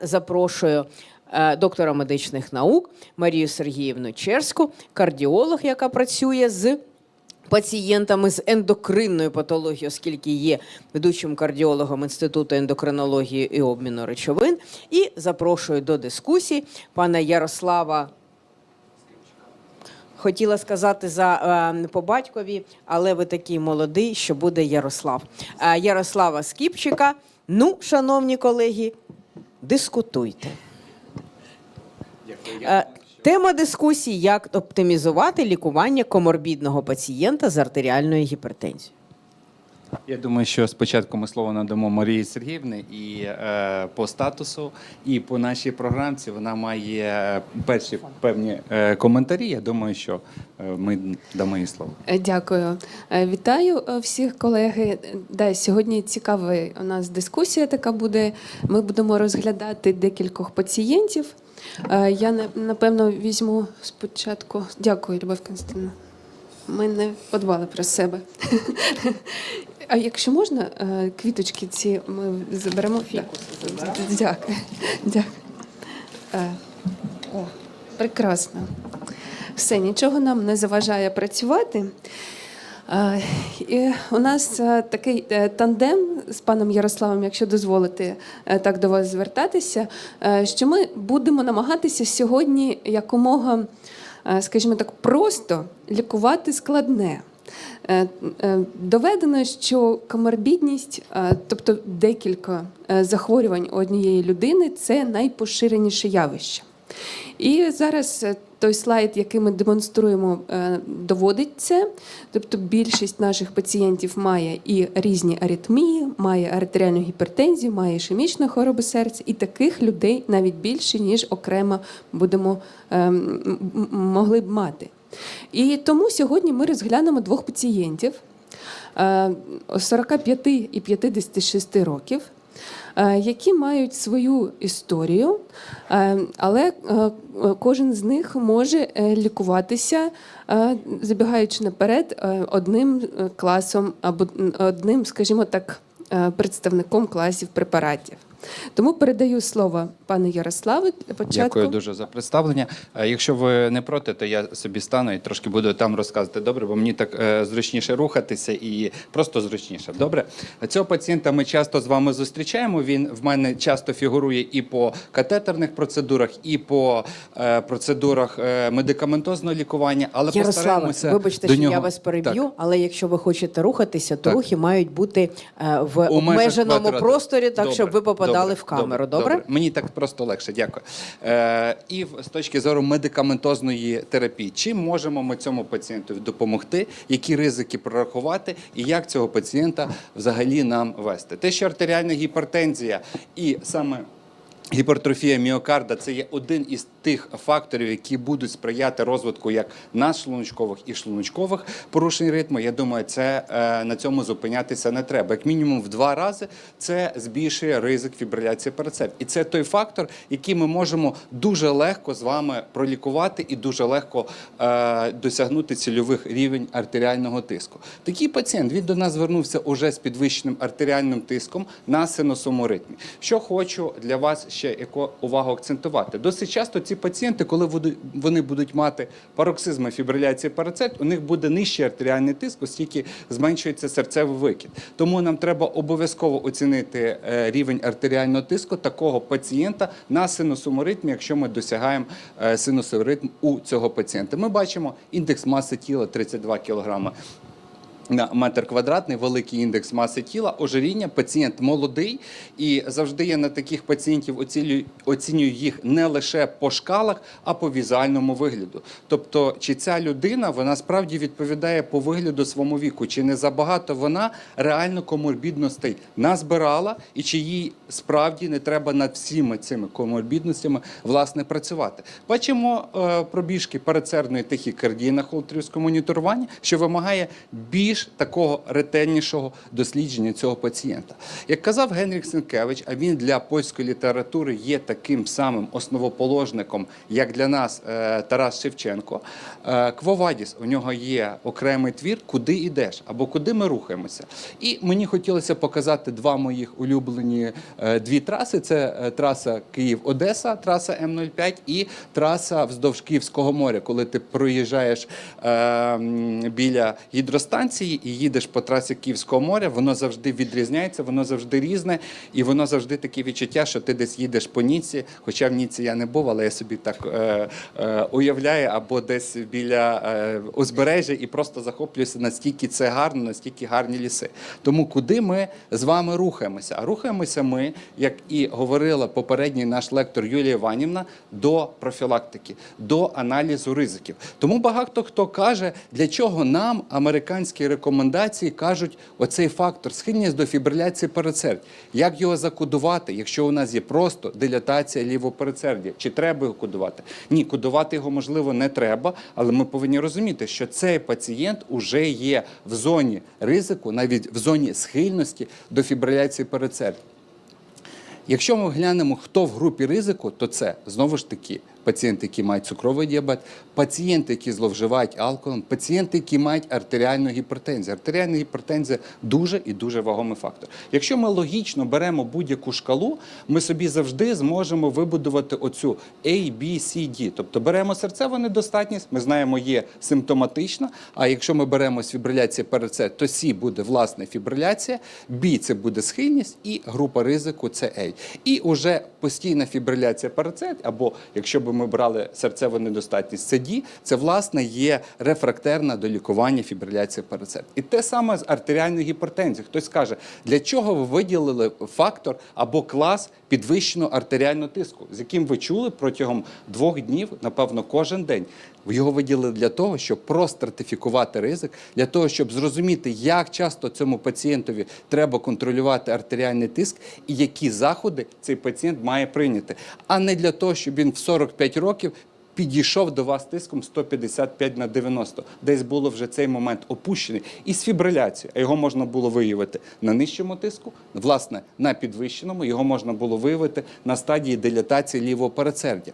запрошую е, доктора медичних наук Марію Сергіївну Черську, кардіолог, яка працює з пацієнтами з ендокринною патологією, оскільки є ведучим кардіологом Інституту ендокринології і обміну речовин. І запрошую до дискусії пана Ярослава. Хотіла сказати за е, по батькові, але ви такий молодий, що буде Ярослав. Е, Ярослава Скіпчика. Ну, шановні колеги, дискутуйте. Е, Тема дискусії: як оптимізувати лікування коморбідного пацієнта з артеріальною гіпертензією. Я думаю, що спочатку ми слово надамо Марії Сергіївні і е, по статусу, і по нашій програмці вона має перші певні е, коментарі. Я думаю, що е, ми дамо їй слово. Е, Дякую. Е, Вітаю всіх колеги. Да, сьогодні цікава у нас дискусія така буде. Ми будемо розглядати декількох пацієнтів. Я на- напевно візьму спочатку. Дякую, Любов Константинівна. Ми не подбали про себе. А якщо можна, е, квіточки ці ми заберемо. Фікус. Дякую. Дякую. Е, О, прекрасно. Все, нічого нам не заважає працювати. Е, І у нас такий тандем з паном Ярославом, якщо дозволите е, так до вас звертатися, що ми будемо намагатися сьогодні якомога, скажімо так, просто лікувати складне. Е, е, Доведено, що коморбідність, е, тобто декілька захворювань однієї людини, це найпоширеніше явище. І зараз той слайд, який ми демонструємо, доводить це. Тобто більшість наших пацієнтів має і різні аритмії, має артеріальну гіпертензію, має ішемічну хворобу серця, і таких людей навіть більше, ніж окремо будемо е, м- м- могли б мати. І тому сьогодні ми розглянемо двох пацієнтів е, 45 і 56 років, е, які мають свою історію, е, але е, кожен з них може е, лікуватися, е, забігаючи наперед, е, одним е, класом або одним, скажімо так, е, представником класів препаратів. Тому передаю слово пану Ярославу для початку. Дякую дуже за представлення. Якщо ви не проти, то я собі стану і трошки буду там розказувати. Добре, бо мені так е, зручніше рухатися і просто зручніше. Добре, цього пацієнта ми часто з вами зустрічаємо. Він в мене часто фігурує і по катетерних процедурах, і по е, процедурах е, медикаментозного лікування. Але Ярославе, постараємося вибачте, до що я вас переб'ю, Так. але якщо ви хочете рухатися, то Так. рухи мають бути в У обмеженому квадрату. просторі, так Добре, щоб ви попадали добре, в камеру. Добре? Мені так просто легше, дякую. Е, і з точки зору медикаментозної терапії, чим можемо ми цьому пацієнту допомогти, які ризики прорахувати, і як цього пацієнта взагалі нам вести? Те, що артеріальна гіпертензія і саме Гіпертрофія міокарда це є один із тих факторів, які будуть сприяти розвитку як надшлуночкових і шлуночкових порушень ритму. Я думаю, це е, на цьому зупинятися не треба. Як мінімум в два рази це збільшує ризик фібриляції перцеп. І це той фактор, який ми можемо дуже легко з вами пролікувати і дуже легко е, досягнути цільових рівень артеріального тиску. Такий пацієнт він до нас звернувся уже з підвищеним артеріальним тиском на синусовому ритмі. Що хочу для вас ще яку увагу акцентувати. Досить часто ці пацієнти, коли вони будуть мати пароксизм і фібриляції парацет, у них буде нижчий артеріальний тиск, оскільки зменшується серцевий викид. Тому нам треба обов'язково оцінити е, рівень артеріального тиску такого пацієнта на синусовому ритмі, якщо ми досягаємо е, синусовий ритм у цього пацієнта. Ми бачимо індекс маси тіла 32 кг на метр квадратний, великий індекс маси тіла, ожиріння, пацієнт молодий, і завжди я на таких пацієнтів оцінюю, оцінюю їх не лише по шкалах, а по візуальному вигляду. Тобто, чи ця людина вона справді відповідає по вигляду своєму віку, чи не забагато вона реально коморбідностей назбирала, і чи їй справді не треба над всіми цими коморбідностями власне працювати. Бачимо е, пробіжки передсердної тахікардії на холтерівському моніторуванні, що вимагає більш більш такого ретельнішого дослідження цього пацієнта. Як казав Генрік Сенкевич, а він для польської літератури є таким самим основоположником, як для нас е, Тарас Шевченко. Е, Квовадіс у нього є окремий твір Куди йдеш або куди ми рухаємося. І мені хотілося показати два моїх улюблені е, дві траси: це траса Київ-Одеса, траса М05 і траса вздовж Київського моря, коли ти проїжджаєш біля гідростанції і їдеш по трасі Київського моря, воно завжди відрізняється, воно завжди різне, і воно завжди таке відчуття, що ти десь їдеш по Ніці, хоча в Ніці я не був, але я собі так е, е, уявляю, або десь біля е, узбережжя і просто захоплююся, настільки це гарно, настільки гарні ліси. Тому куди ми з вами рухаємося? А рухаємося ми, як і говорила попередній наш лектор Юлія Іванівна, до профілактики, до аналізу ризиків. Тому багато хто каже, для чого нам американські рекомендації кажуть оцей фактор схильність до фібриляції передсердь. Як його закодувати, якщо у нас є просто дилатація лівого? Чи треба його кодувати? Ні, кодувати його можливо не треба, але ми повинні розуміти, що цей пацієнт уже є в зоні ризику, навіть в зоні схильності до фібриляції передсердь. Якщо ми глянемо, хто в групі ризику, то це знову ж таки пацієнти, які мають цукровий діабет, пацієнти, які зловживають алкоголем, пацієнти, які мають артеріальну гіпертензію. Артеріальна гіпертензія дуже і дуже вагомий фактор. Якщо ми логічно беремо будь-яку шкалу, ми собі завжди зможемо вибудувати оцю A, B, C, D. Тобто беремо серцеву недостатність, ми знаємо, є симптоматична. А якщо ми беремо фібриляція перед то C буде власне фібриляція, B – це буде схильність, і група ризику це A. І уже постійна фібриляція парацет, або якщо б ми брали серцеву недостатність, СЕДІ, це власне є рефрактерна до лікування фібриляції парацет. І те саме з артеріальною гіпертензією. Хтось каже, для чого ви виділили фактор або клас підвищеного артеріального тиску, з яким ви чули протягом двох днів, напевно, кожен день. Його виділили для того, щоб простратифікувати ризик, для того, щоб зрозуміти, як часто цьому пацієнтові треба контролювати артеріальний тиск і які заходи цей пацієнт має прийняти, а не для того, щоб він в 45 років. Підійшов до вас тиском 155 на 90. Десь було вже цей момент опущений. І з фібриляцією. А його можна було виявити на нижчому тиску, власне, на підвищеному. Його можна було виявити на стадії дилатації лівого передсердя.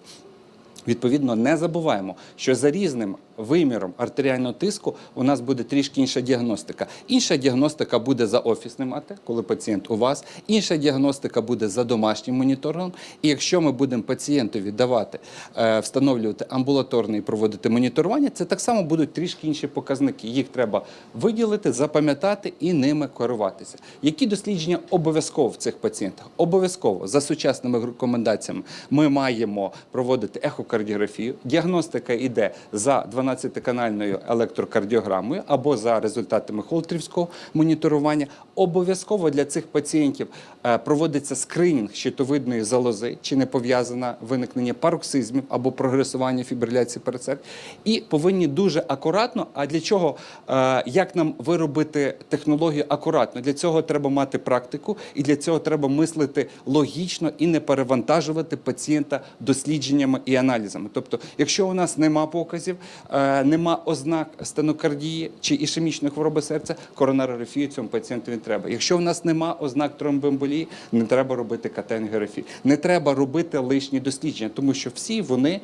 Відповідно, не забуваємо, що за різним виміром артеріального тиску у нас буде трішки інша діагностика. Інша діагностика буде за офісним АТ, коли пацієнт у вас, інша діагностика буде за домашнім моніторингом. І якщо ми будемо пацієнтові давати, е, встановлювати амбулаторне і проводити моніторування, це так само будуть трішки інші показники. Їх треба виділити, запам'ятати і ними керуватися. Які дослідження обов'язково в цих пацієнтах? Обов'язково за сучасними рекомендаціями ми маємо проводити ехокардіографію. Діагностика йде за 12-канальною електрокардіограмою або за результатами холтерівського моніторування. Обов'язково для цих пацієнтів е, проводиться скринінг щитовидної залози, чи не пов'язане виникнення пароксизмів або прогресування фібриляції передсердь. І повинні дуже акуратно. А для чого е, як нам виробити технологію акуратно? Для цього треба мати практику, і для цього треба мислити логічно і не перевантажувати пацієнта дослідженнями і аналізами. Тобто, якщо у нас нема показів, е, нема ознак стенокардії чи ішемічної хвороби серця, коронарографію цьому пацієнту не треба. Якщо в нас нема ознак тромбоемболії, не треба робити катенграфію. Не треба робити лишні дослідження, тому що всі вони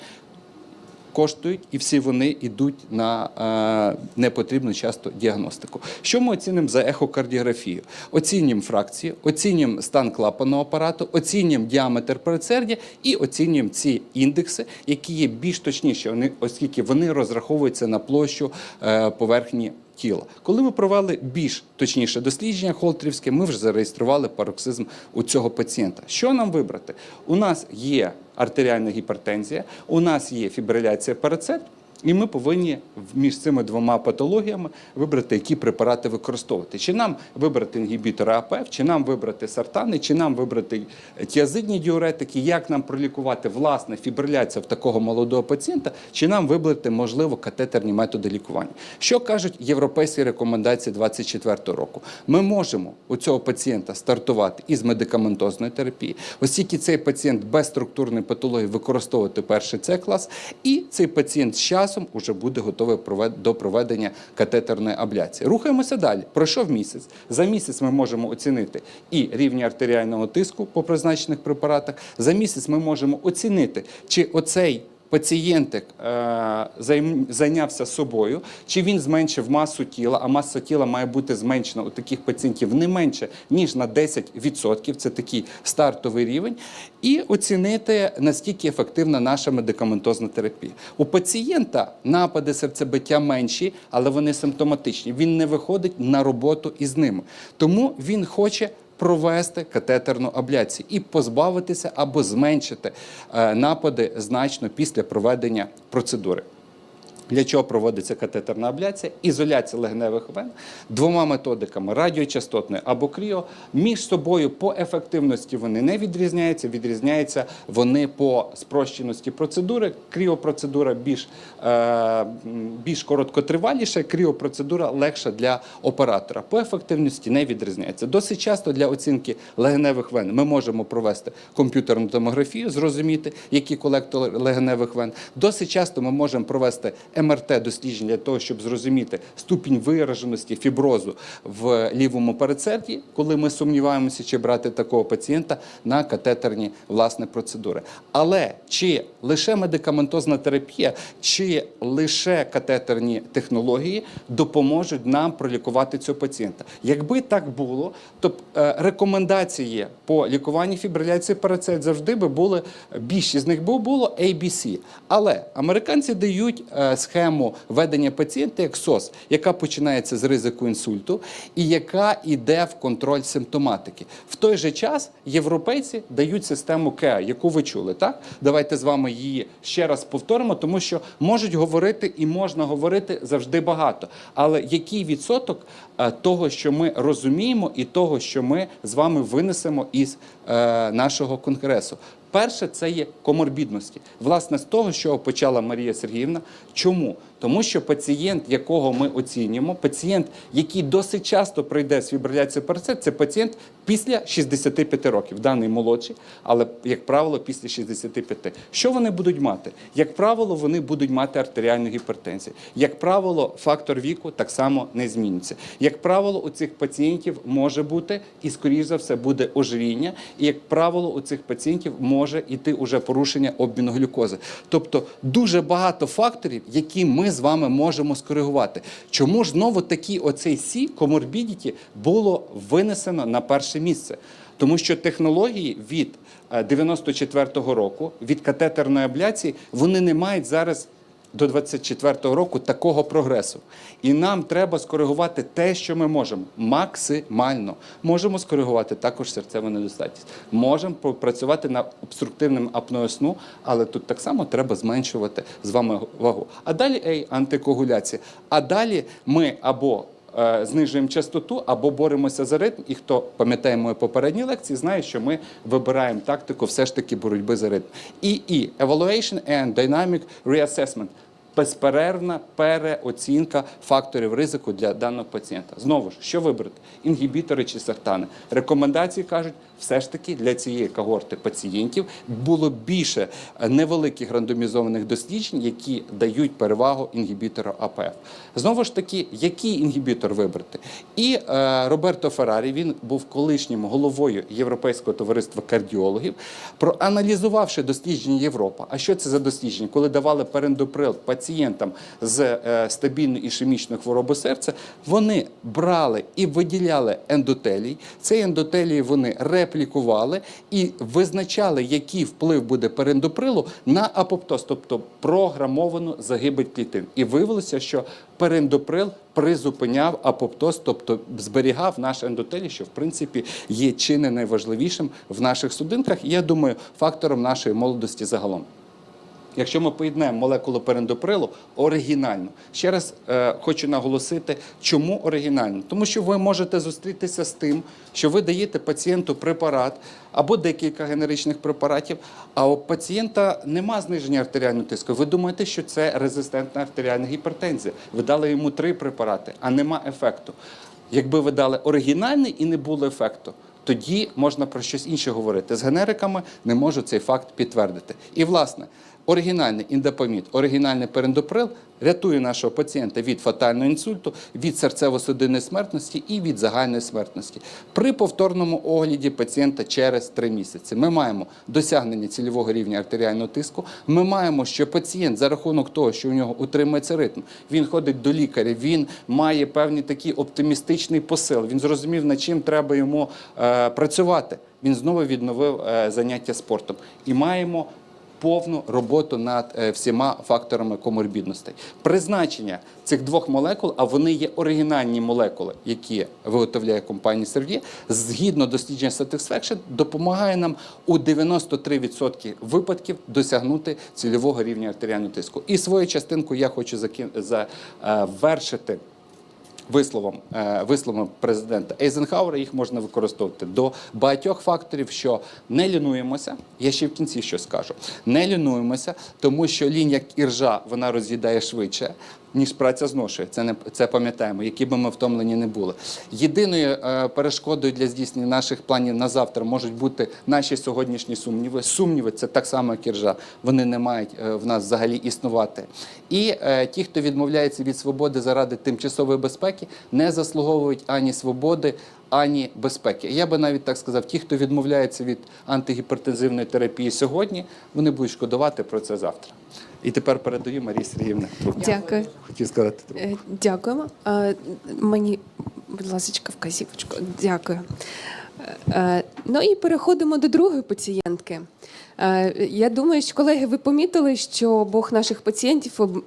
коштують, і всі вони йдуть на е, непотрібну часто діагностику. Що ми оцінимо за ехокардіографію? Оцінюємо фракції, оцінюємо стан клапанного апарату, оцінюємо діаметр передсердя і оцінюємо ці індекси, які є більш точніші, оскільки вони розраховуються на площу е, поверхні. Тіла. Коли ми провели більш точніше дослідження холтерівське, ми вже зареєстрували пароксизм у цього пацієнта. Що нам вибрати? У нас є артеріальна гіпертензія, у нас є фібриляція перецепт, і ми повинні між цими двома патологіями вибрати, які препарати використовувати. Чи нам вибрати інгібітори АПФ, чи нам вибрати сартани, чи нам вибрати тіазидні діуретики, як нам пролікувати власне фібриляція в такого молодого пацієнта, чи нам вибрати, можливо, катетерні методи лікування. Що кажуть європейські рекомендації 24 року? Ми можемо у цього пацієнта стартувати із медикаментозної терапії, оскільки цей пацієнт без структурної патології використовувати перший С клас, і цей пацієнт з часом уже буде готове до проведення катетерної абляції. Рухаємося далі. Пройшов місяць. За місяць ми можемо оцінити і рівні артеріального тиску по призначених препаратах. За місяць ми можемо оцінити, чи оцей пацієнтик е, зайнявся собою, чи він зменшив масу тіла, а маса тіла має бути зменшена у таких пацієнтів не менше, ніж на 10%. Це такий стартовий рівень. І оцінити, наскільки ефективна наша медикаментозна терапія. У пацієнта напади серцебиття менші, але вони симптоматичні. Він не виходить на роботу із ними. Тому він хоче провести катетерну абляцію і позбавитися або зменшити е, напади значно після проведення процедури. Для чого проводиться катетерна абляція? Ізоляція легеневих вен двома методиками радіочастотною або кріо. Між собою по ефективності вони не відрізняються. Відрізняються вони по спрощеності процедури. Кріопроцедура більш, е, більш короткотриваліша, кріопроцедура легша для оператора. По ефективності не відрізняється. Досить часто для оцінки легеневих вен ми можемо провести комп'ютерну томографію, зрозуміти, які колектори легеневих вен. Досить часто ми можемо провести МРТ дослідження для того, щоб зрозуміти ступінь вираженості фіброзу в лівому передсерді, коли ми сумніваємося, чи брати такого пацієнта на катетерні власне процедури. Але чи лише медикаментозна терапія, чи лише катетерні технології допоможуть нам пролікувати цього пацієнта? Якби так було, то е, рекомендації по лікуванні фібриляції передсердь завжди би були більшість з них було ABC. Але американці дають е, схему ведення пацієнта як СОС, яка починається з ризику інсульту і яка йде в контроль симптоматики. В той же час європейці дають систему КЕА, яку ви чули. Так, давайте з вами її ще раз повторимо, тому що можуть говорити і можна говорити завжди багато. Але який відсоток е, того, що ми розуміємо, і того, що ми з вами винесемо із е, нашого конгресу? Перше, це є коморбідності. Власне, з того, що почала Марія Сергіївна. Чому? Тому що пацієнт, якого ми оцінюємо, пацієнт, який досить часто пройде з фібриляцією перцет, це пацієнт після 65 років. Даний молодший, але, як правило, після 65. Що вони будуть мати? Як правило, вони будуть мати артеріальну гіпертензію. Як правило, фактор віку так само не зміниться. Як правило, у цих пацієнтів може бути і, скоріш за все, буде ожиріння. І, як правило, у цих пацієнтів може йти уже порушення обміну глюкози. Тобто дуже багато факторів, які ми з вами можемо скоригувати. Чому ж знову такі оцей сі коморбідіті було винесено на перше місце? Тому що технології від е, 94-го року, від катетерної абляції, вони не мають зараз до 24-го року такого прогресу. І нам треба скоригувати те, що ми можемо максимально. Можемо скоригувати також серцеву недостатність. Можемо попрацювати над обструктивним апноe сну, але тут так само треба зменшувати з вами вагу. А далі ей, антикоагуляція. А далі ми або знижуємо частоту або боремося за ритм. І хто пам'ятає мої попередні лекції, знає, що ми вибираємо тактику все ж таки боротьби за ритм. І і Evaluation and Dynamic Reassessment – безперервна переоцінка факторів ризику для даного пацієнта. Знову ж, що вибрати? Інгібітори чи сертани? Рекомендації кажуть, все ж таки для цієї когорти пацієнтів було більше невеликих рандомізованих досліджень, які дають перевагу інгібітору АПФ. Знову ж таки, який інгібітор вибрати? І е, Роберто Феррарі, він був колишнім головою Європейського товариства кардіологів, проаналізувавши дослідження Європи. А що це за дослідження? Коли давали перендоприл пацієнтам з е, стабільною ішемічною хворобою серця, вони брали і виділяли ендотелій. Цей ендотелій вони реплікували і визначали, який вплив буде перендоприлу на апоптоз, тобто програмовану загибель клітин. І виявилося, що перендоприл призупиняв апоптоз, тобто зберігав наш ендотелій, що в принципі є чи не найважливішим в наших судинках. І я думаю, фактором нашої молодості загалом. Якщо ми поєднаємо молекулу перендоприлу оригінально, ще раз е, хочу наголосити, чому оригінально? Тому що ви можете зустрітися з тим, що ви даєте пацієнту препарат або декілька генеричних препаратів, а у пацієнта нема зниження артеріального тиску. Ви думаєте, що це резистентна артеріальна гіпертензія. Ви дали йому три препарати, а нема ефекту. Якби ви дали оригінальний і не було ефекту, тоді можна про щось інше говорити. З генериками не можу цей факт підтвердити. І власне. Оригінальний індапамід, оригінальний перендоприл рятує нашого пацієнта від фатального інсульту, від серцево-судинної смертності і від загальної смертності. При повторному огляді пацієнта через 3 місяці ми маємо досягнення цільового рівня артеріального тиску. Ми маємо, що пацієнт за рахунок того, що у нього утримується ритм, він ходить до лікаря, він має певний такий оптимістичний посил. Він зрозумів, над чим треба йому е, працювати. Він знову відновив е, заняття спортом. І маємо повну роботу над е, всіма факторами коморбідностей. Призначення цих двох молекул, а вони є оригінальні молекули, які виготовляє компанія Servier, згідно дослідження Satisfaction, допомагає нам у 93% випадків досягнути цільового рівня артеріального тиску. І свою частинку я хочу закин- завершити висловом, е, висловом президента Ейзенхауера, їх можна використовувати до багатьох факторів, що не лінуємося. Я ще в кінці що скажу. Не лінуємося, тому що лінь, як іржа, вона роз'їдає швидше. Ніж праця зношує, це не це пам'ятаємо, які би ми втомлені не були. Єдиною е, перешкодою для здійснення наших планів на завтра можуть бути наші сьогоднішні сумніви. Сумніви це так само, як іржа. Вони не мають е, в нас взагалі існувати. І е, ті, хто відмовляється від свободи заради тимчасової безпеки, не заслуговують ані свободи, ані безпеки. Я би навіть так сказав: ті, хто відмовляється від антигіпертензивної терапії сьогодні, вони будуть шкодувати про це завтра. І тепер передаю Марії Сергіївні. Дякую. Хотів сказати. Е, Дякуємо. Е, Мені, будь ласка, вказівочку. Дякую. Е, Ну і переходимо до другої пацієнтки. Я думаю, що колеги, ви помітили, що обох наших пацієнтів об-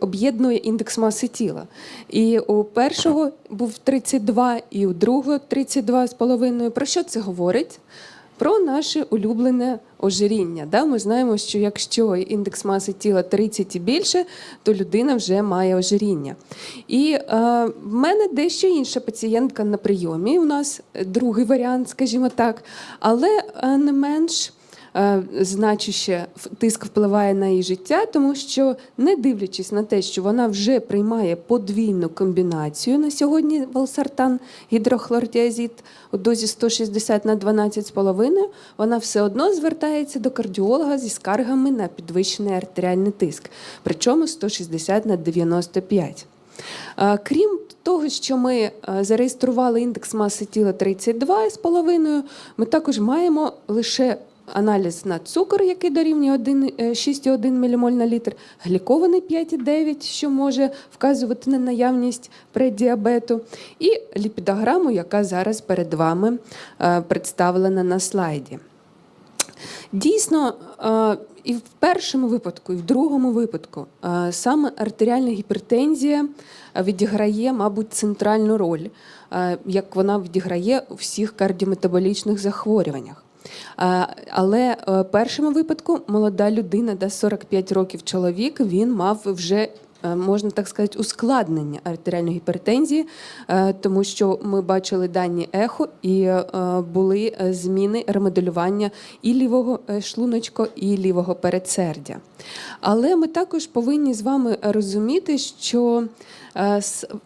об'єднує індекс маси тіла. І у першого був 32, і у другого 32,5. Про що це говорить? Про наше улюблене ожиріння. Да? Ми знаємо, що якщо індекс маси тіла 30 і більше, то людина вже має ожиріння. І е, в мене дещо інша пацієнтка на прийомі. У нас другий варіант, скажімо так, але е, не менш. Е, Значуще тиск впливає на її життя, тому що, не дивлячись на те, що вона вже приймає подвійну комбінацію на сьогодні валсартан, гідрохлордіазід у дозі 160 на 12,5, вона все одно звертається до кардіолога зі скаргами на підвищений артеріальний тиск, причому 160 на 95. Е, Крім того, що ми е, зареєстрували індекс маси тіла 32,5, ми також маємо лише аналіз на цукор, який дорівнює 1, е, 6,1 ммоль на літр, глікований 5,9, що може вказувати на наявність преддіабету, і ліпідограму, яка зараз перед вами е, представлена на слайді. Дійсно, е, і в першому випадку, і в другому випадку саме артеріальна гіпертензія відіграє, мабуть, центральну роль, як вона відіграє у всіх кардіометаболічних захворюваннях. Е, Але е, в першому випадку молода людина, де 45 років чоловік, він мав вже. е, Можна так сказати, ускладнення артеріальної гіпертензії, тому що ми бачили дані ехо і були зміни ремоделювання і лівого шлуночка, і лівого передсердя. Але ми також повинні з вами розуміти, що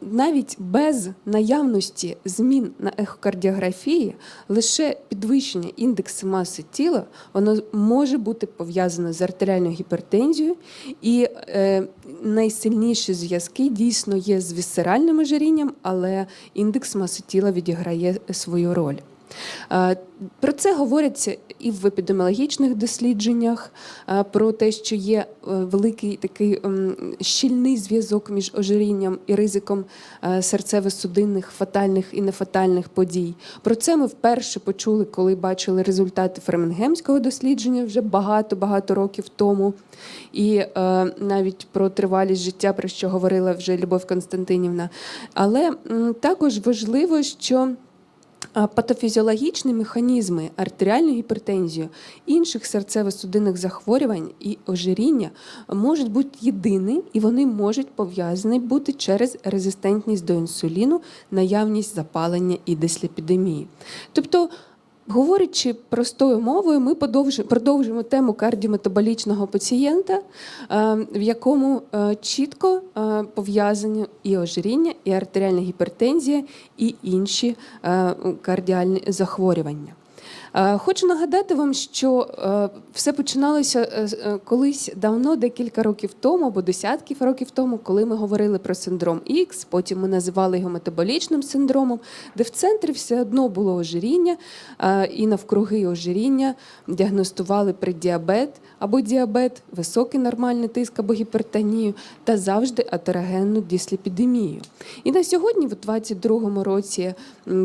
навіть без наявності змін на ехокардіографії лише підвищення індексу маси тіла воно може бути пов'язане з артеріальною гіпертензією, і е, найсильніші зв'язки дійсно є з вісцеральним ожирінням, але індекс маси тіла відіграє свою роль. Е, Про це говориться і в епідеміологічних дослідженнях, е, про те, що є е, великий такий ем, щільний зв'язок між ожирінням і ризиком серцево-судинних фатальних і нефатальних подій. Про це ми вперше почули, коли бачили результати Фремінгемського дослідження вже багато-багато років тому. І навіть про тривалість життя, про що говорила вже Любов Константинівна. Але також важливо, що Патофізіологічні механізми артеріальної гіпертензії, інших серцево-судинних захворювань і ожиріння можуть бути єдині, і вони можуть пов'язані бути через резистентність до інсуліну, наявність запалення і дисліпідемії. Тобто, Говорячи простою мовою, ми продовжуємо тему кардіометаболічного пацієнта, е, в якому е, чітко е, пов'язані і ожиріння, і артеріальна гіпертензія, і інші кардіальні захворювання. Е, Хочу нагадати вам, що е, все починалося е, колись давно, декілька років тому, або десятків років тому, коли ми говорили про синдром Х, потім ми називали його метаболічним синдромом, де в центрі все одно було ожиріння, і навкруги ожиріння діагностували преддіабет або діабет, високий нормальний тиск або гіпертонію та завжди атерогенну дисліпідемію. І на сьогодні, в 2022 році,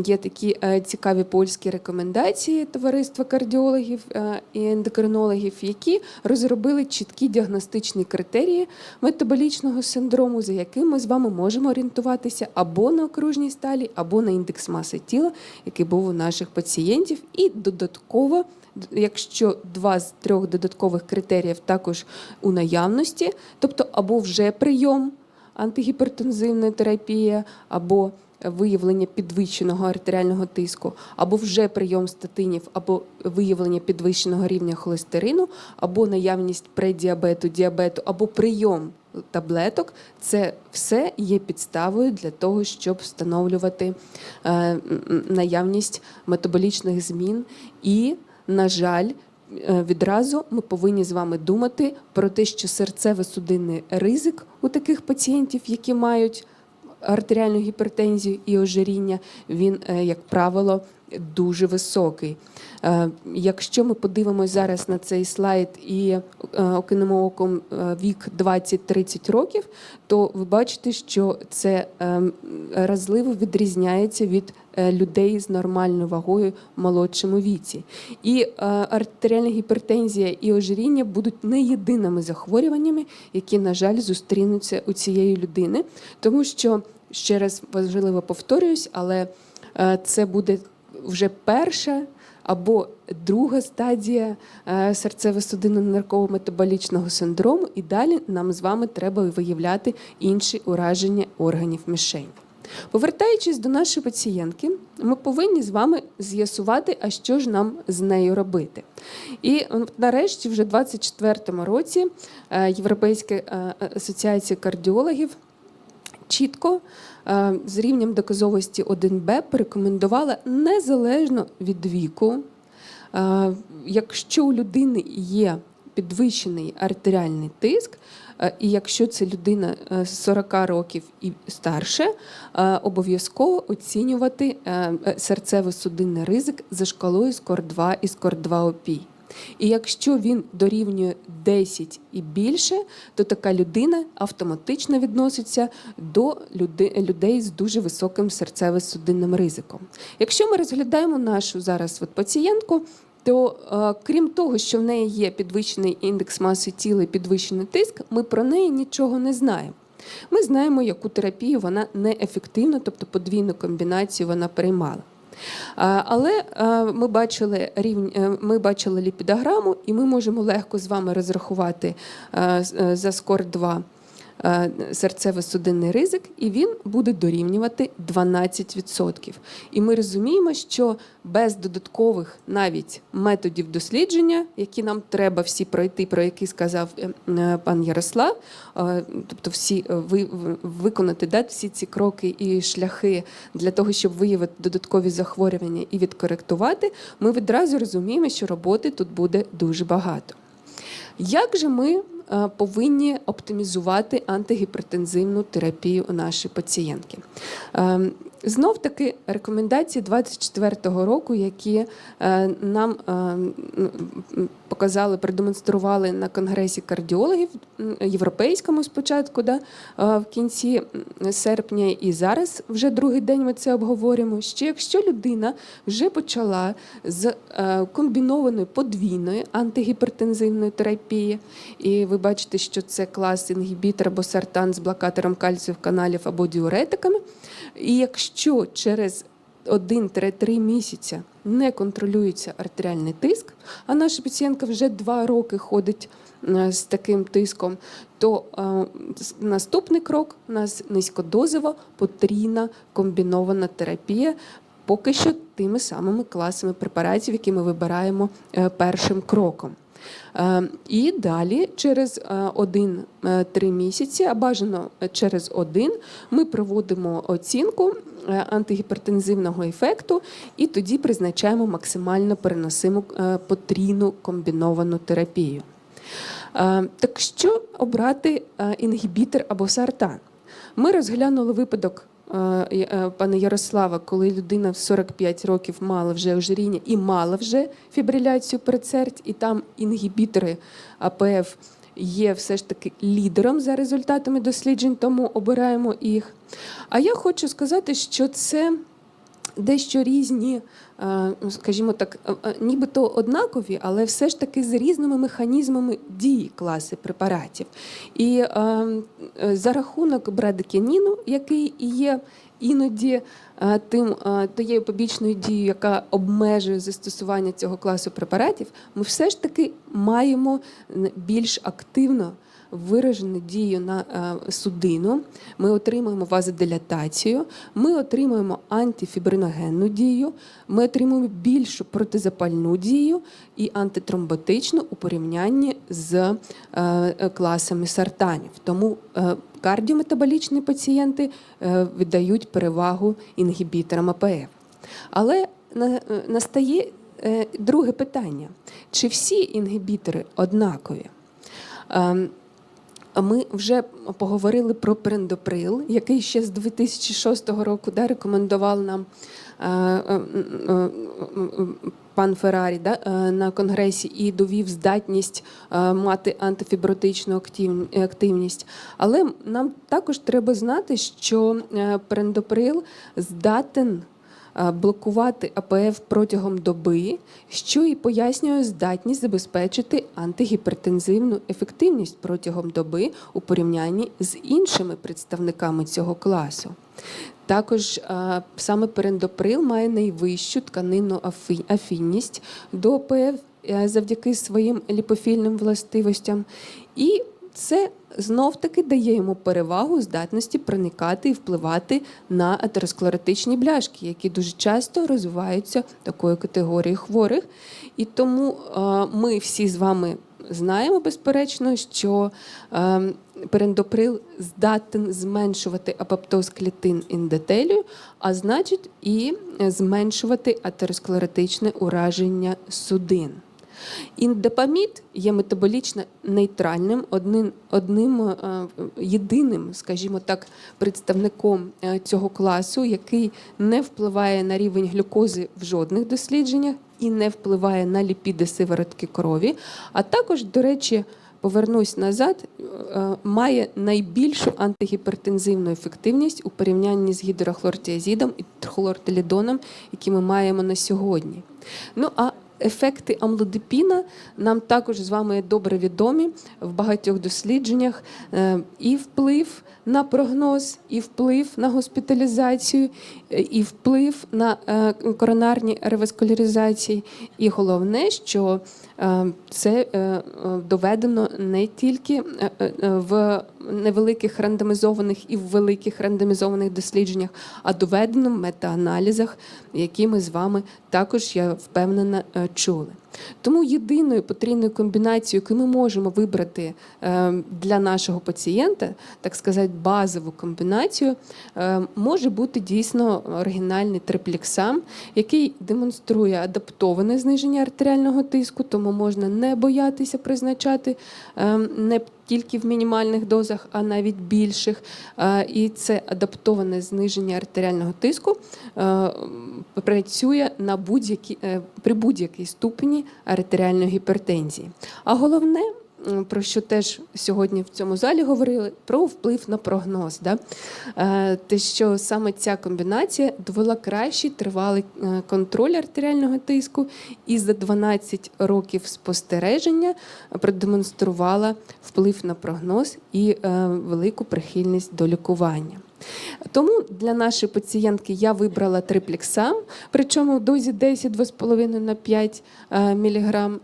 є такі цікаві польські рекомендації товариства кардіологів е, і ендокринологів, які розробили чіткі діагностичні критерії метаболічного синдрому, за яким ми з вами можемо орієнтуватися або на окружній сталі, або на індекс маси тіла, який був у наших пацієнтів, і додатково. Якщо два з трьох додаткових критеріїв також у наявності, тобто або вже прийом антигіпертензивна терапія, або виявлення підвищеного артеріального тиску, або вже прийом статинів, або виявлення підвищеного рівня холестерину, або наявність преддіабету, діабету, або прийом таблеток, це все є підставою для того, щоб встановлювати е, наявність метаболічних змін. І, на жаль, е, відразу ми повинні з вами думати про те, що серцево-судинний ризик у таких пацієнтів, які мають артеріальну гіпертензію і ожиріння, він, е, як правило, дуже високий. Е, Якщо ми подивимося зараз на цей слайд і е, окинемо оком е, вік 20-30 років, то ви бачите, що це разливо відрізняється від людей з нормальною вагою в молодшому віці. І артеріальна гіпертензія і ожиріння будуть не єдиними захворюваннями, які, на жаль, зустрінуться у цієї людини, тому що ще раз важливо повторююсь, але це буде вже перша або друга стадія е, серцево-судинно метаболічного синдрому, і далі нам з вами треба виявляти інші ураження органів мішень. Повертаючись до нашої пацієнтки, ми повинні з вами з'ясувати, а що ж нам з нею робити. І нарешті, вже в 2024 році, е, Європейська е, асоціація кардіологів чітко е, з рівнем доказовості 1Б порекомендувала незалежно від віку, е, якщо у людини є підвищений артеріальний тиск, е, і якщо це людина е, з 40 років і старше, обов'язково оцінювати серцево-судинний ризик за шкалою SCORE-2 і SCORE-2 OP. І якщо він дорівнює 10 і більше, то така людина автоматично відноситься до людей з дуже високим серцево-судинним ризиком. Якщо ми розглядаємо нашу зараз от пацієнтку, то е, крім того, що в неї є підвищений індекс маси тіла і підвищений тиск, ми про неї нічого не знаємо. Ми знаємо, яку терапію вона неефективно, тобто подвійну комбінацію вона приймала. А, Але е, ми бачили рівень, е, ми бачили ліпідограму, і ми можемо легко з вами розрахувати е, е, за скор 2 е, серцево-судинний ризик, і він буде дорівнювати 12%. І ми розуміємо, що без додаткових навіть методів дослідження, які нам треба всі пройти, про які сказав е, е, пан Ярослав, е, тобто всі е, ви, виконати да, всі ці кроки і шляхи для того, щоб виявити додаткові захворювання і відкоректувати, ми відразу розуміємо, що роботи тут буде дуже багато. Як же ми е, повинні оптимізувати антигіпертензивну терапію у нашої пацієнтки? Знов таки рекомендації 24-го року, які е, нам е, показали, продемонстрували на конгресі кардіологів європейському спочатку, да, е, в кінці серпня, і зараз вже другий день ми це обговорюємо. Що якщо людина вже почала з комбінованої подвійної антигіпертензивної терапії, і ви бачите, що це клас інгібітор або сартан з блокатором кальціїв каналів або діуретиками. І якщо через 1-3 місяця не контролюється артеріальний тиск, а наша пацієнтка вже 2 роки ходить е, з таким тиском, то е, наступний крок у нас низькодозова потрійна комбінована терапія. Поки що тими самими класами препаратів, які ми вибираємо е, першим кроком. Е, І далі через 1-3 місяці, а бажано через один, ми проводимо оцінку е, антигіпертензивного ефекту, і тоді призначаємо максимально переносиму е, потрійну комбіновану терапію. Е, Так що обрати е, інгібітор або сартан? Ми розглянули випадок е, е, Ярослава, коли людина в 45 років мала вже ожиріння і мала вже фібриляцію передсердь, і там інгібітори АПФ є все ж таки лідером за результатами досліджень, тому обираємо їх. А я хочу сказати, що це дещо різні, е, скажімо так, е, е, нібито однакові, але все ж таки з різними механізмами дії класи препаратів. І за рахунок брадикініну, який є іноді тим тією побічною дією, яка обмежує застосування цього класу препаратів, ми все ж таки маємо більш активно виражену дію на е, судину, ми отримуємо вазодилатацію, ми отримуємо антифібриногенну дію, ми отримуємо більшу протизапальну дію і антитромботичну у порівнянні з е, е, класами сартанів. Тому кардіометаболічні пацієнти віддають перевагу інгібіторам АПФ. Але настає друге питання: чи всі інгібітори однакові? Ми вже поговорили про перендоприл, який ще з 2006 року да, рекомендував нам е, е, пан Феррарі да, е, на конгресі і довів здатність мати антифібротичну актив- активність. Але нам також треба знати, що перендоприл здатен блокувати АПФ протягом доби, що і пояснює здатність забезпечити антигіпертензивну ефективність протягом доби у порівнянні з іншими представниками цього класу. Також е, саме перендоприл має найвищу тканинну афінність до АПФ е, завдяки своїм ліпофільним властивостям. І це знов таки дає йому перевагу здатності проникати і впливати на атеросклеротичні бляшки, які дуже часто розвиваються такою категорією хворих. І тому е, ми всі з вами знаємо безперечно, що е, перендоприл здатен зменшувати апоптоз клітин ендотелію, а значить і зменшувати атеросклеротичне ураження судин. Індопамід є метаболічно нейтральним, одним, одним е, єдиним, скажімо так, представником е, цього класу, який не впливає на рівень глюкози в жодних дослідженнях і не впливає на ліпіди сиворотки крові. А також, до речі, повернусь назад, е, має найбільшу антигіпертензивну ефективність у порівнянні з гідрохлортіазідом і хлортелідоном, які ми маємо на сьогодні. Ну а Ефекти амлодипіна нам також з вами добре відомі в багатьох дослідженнях. Е, І вплив на прогноз, і вплив на госпіталізацію, е, і вплив на е, коронарні реваскуляризації. І головне, що це е, е, доведено не тільки е, е, в невеликих рандомізованих і в великих рандомізованих дослідженнях, а доведено в метааналізах, які ми з вами також, я впевнена, е, чули. Тому єдиною потрійною комбінацією, яку ми можемо вибрати е, для нашого пацієнта, так сказати, базову комбінацію, е, може бути дійсно оригінальний триплексам, який демонструє адаптоване зниження артеріального тиску, тому можна не боятися призначати е, не тільки в мінімальних дозах, а навіть більших. Е, І це адаптоване зниження артеріального тиску е, працює на будь-які е, при будь-якій ступені артеріальної гіпертензії. А головне. Про що теж сьогодні в цьому залі говорили про вплив на прогноз. Да? Е, Те, що саме ця комбінація довела кращий тривалий е, контроль артеріального тиску, і за 12 років спостереження продемонструвала вплив на прогноз і е, велику прихильність до лікування. Тому для нашої пацієнтки я вибрала триплексам, причому в дозі 10 2,5 на 5 е, міліграм.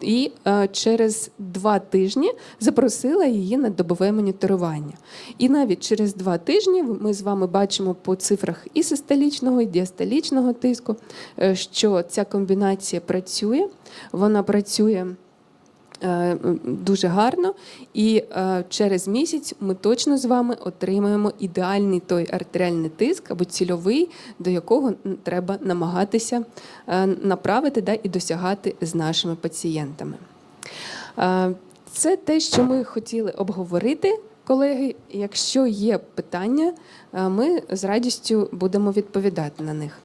І- е, через два тижні запросила її на добове моніторування. І навіть через два тижні ми з вами бачимо по цифрах і систолічного, і діастолічного тиску, е, що ця комбінація працює. Вона працює дуже гарно. І е, через місяць ми точно з вами отримаємо ідеальний той артеріальний тиск або цільовий, до якого треба намагатися е, направити да, і досягати з нашими пацієнтами. Е, Це те, що ми хотіли обговорити, колеги. Якщо є питання, е, ми з радістю будемо відповідати на них.